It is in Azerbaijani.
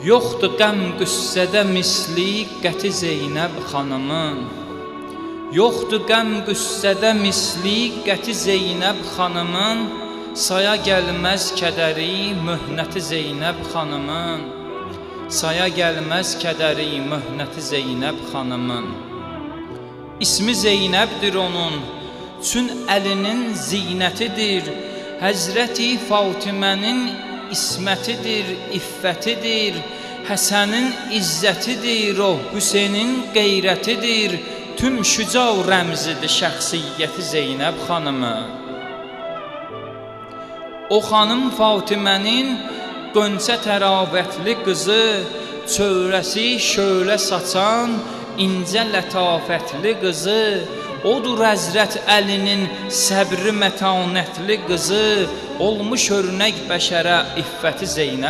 Yoxdur qəm qüssədə misli qəti Zeynəb xanımın. Yoxdur qəm qüssədə misli qəti Zeynəb xanımın. Saya gəlməz kədəri möhnəti Zeynəb xanımın. Saya gəlməz kədəri möhnəti Zeynəb xanımın. İsmi Zeynəbdir onun, çün əlinin zinətidir. Həzrəti Fatimənin ismətidir, iffətidir. Həsənin izzətidir o, Hüseynin qeyrətidir. Tüm şücav rəmzidir şəxsiyyəti Zeynəb xanımı. O xanım Fatimənin qönçə təravətli qızı, çöhrəsi şölə saçan incə lətafətli qızı, odur Həzrət Əlinin səbri mətanətli qızı, olmuş örnək bəşərə iffəti Zeynəb